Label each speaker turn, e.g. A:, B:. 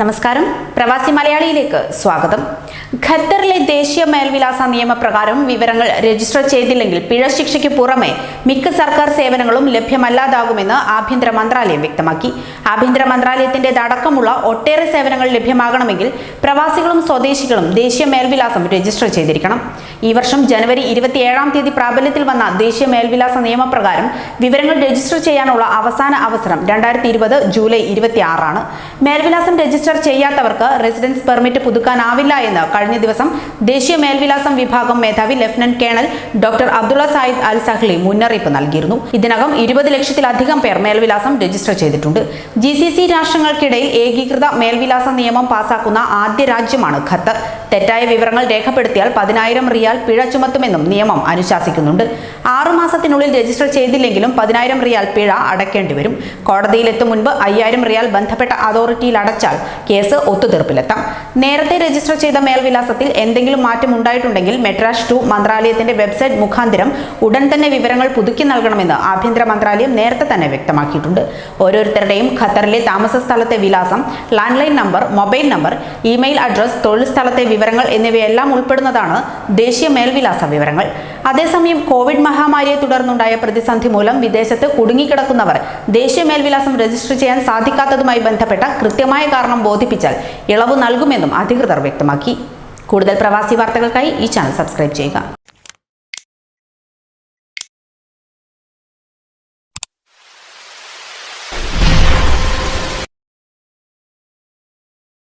A: നമസ്കാരം. പ്രവാസി മലയാളിയിലേക്ക് സ്വാഗതം. ഖത്തറിലെ ദേശീയ മേൽവിലാസ നിയമപ്രകാരം വിവരങ്ങൾ രജിസ്റ്റർ ചെയ്തില്ലെങ്കിൽ പിഴ ശിക്ഷയ്ക്ക് പുറമെ മിക്ക സർക്കാർ സേവനങ്ങളും ലഭ്യമല്ലാതാകുമെന്ന് ആഭ്യന്തര മന്ത്രാലയം വ്യക്തമാക്കി. ആഭ്യന്തര മന്ത്രാലയത്തിന്റെ മന്ത്രാലയത്തിന്റെതടക്കമുള്ള ഒട്ടേറെ സേവനങ്ങൾ ലഭ്യമാകണമെങ്കിൽ പ്രവാസികളും സ്വദേശികളും ദേശീയ മേൽവിലാസം രജിസ്റ്റർ ചെയ്തിരിക്കണം. ഈ വർഷം ജനുവരി ഇരുപത്തിയേഴാം തീയതി പ്രാബല്യത്തിൽ വന്ന ദേശീയ മേൽവിലാസ നിയമപ്രകാരം വിവരങ്ങൾ രജിസ്റ്റർ ചെയ്യാനുള്ള അവസാന അവസരം രണ്ടായിരത്തി ഇരുപത് ജൂലൈ ഇരുപത്തി ആറാണ് മേൽവിലാസം രജിസ്റ്റർ ചെയ്യാത്തവർക്ക് റെസിഡൻസ് പെർമിറ്റ് പുതുക്കാനാവില്ല എന്ന് കഴിഞ്ഞ ദിവസം ദേശീയ മേൽവിലാസം വിഭാഗം മേധാവി lieutenant colonel doctor Abdullah Zayed Al Sahli മുന്നറിയിപ്പ് നൽകിയിരുന്നു. ഇതിനകം ഇരുപത് ലക്ഷത്തിലധികം പേർ മേൽവിലാസം രജിസ്റ്റർ ചെയ്തിട്ടുണ്ട്. ജി സി സി രാഷ്ട്രങ്ങൾക്കിടയിൽ ഏകീകൃത മേൽവിലാസ നിയമം പാസാക്കുന്ന ആദ്യ രാജ്യമാണ് ഖത്തർ. തെറ്റായ വിവരങ്ങൾ രേഖപ്പെടുത്തിയാൽ പതിനായിരം റിയാൽ പിഴ ചുമത്തുമെന്നും നിയമം അനുശാസിക്കുന്നുണ്ട്. ആറുമാസത്തിനുള്ളിൽ രജിസ്റ്റർ ചെയ്തില്ലെങ്കിലും പതിനായിരം റിയാൽ പിഴ അടയ്ക്കേണ്ടി വരും. കോടതിയിലെത്തും മുൻപ് അയ്യായിരം റിയാൽ ബന്ധപ്പെട്ട അതോറിറ്റിയിൽ അടച്ചാൽ കേസ് ഒത്തുതീർപ്പിലെത്താം. നേരത്തെ രജിസ്റ്റർ ചെയ്ത മേൽവിലാസത്തിൽ എന്തെങ്കിലും മാറ്റം ഉണ്ടായിട്ടുണ്ടെങ്കിൽ മെട്രാഷ് ടു മന്ത്രാലയത്തിന്റെ വെബ്സൈറ്റ് മുഖാന്തരം ഉടൻ തന്നെ വിവരങ്ങൾ പുതുക്കി നൽകണമെന്ന് ആഭ്യന്തര മന്ത്രാലയം നേരത്തെ തന്നെ വ്യക്തമാക്കിയിട്ടുണ്ട്. ഓരോരുത്തരുടെയും ഖത്തറിലെ താമസ സ്ഥലത്തെ വിലാസം landline number mobile number email address തൊഴിൽ സ്ഥലത്തെ വിവരങ്ങൾ എന്നിവയെല്ലാം ഉൾപ്പെടുന്നതാണ് ദേശീയ മേൽവിലാസ വിവരങ്ങൾ. അതേസമയം കോവിഡ് മഹാമാരിയെ തുടർന്നുണ്ടായ പ്രതിസന്ധി മൂലം വിദേശത്ത് കുടുങ്ങിക്കിടക്കുന്നവർ ദേശീയ മേൽവിലാസം രജിസ്റ്റർ ചെയ്യാൻ സാധിക്കാത്തതുമായി ബന്ധപ്പെട്ട കൃത്യമായ കാരണം ബോധിപ്പിച്ചാൽ ഇളവ് നൽകുമെന്നും അധികൃതർ വ്യക്തമാക്കി. കൂടുതൽ പ്രവാസി വാർത്തകൾക്കായി ഈ ചാനൽ സബ്സ്ക്രൈബ് ചെയ്യുക.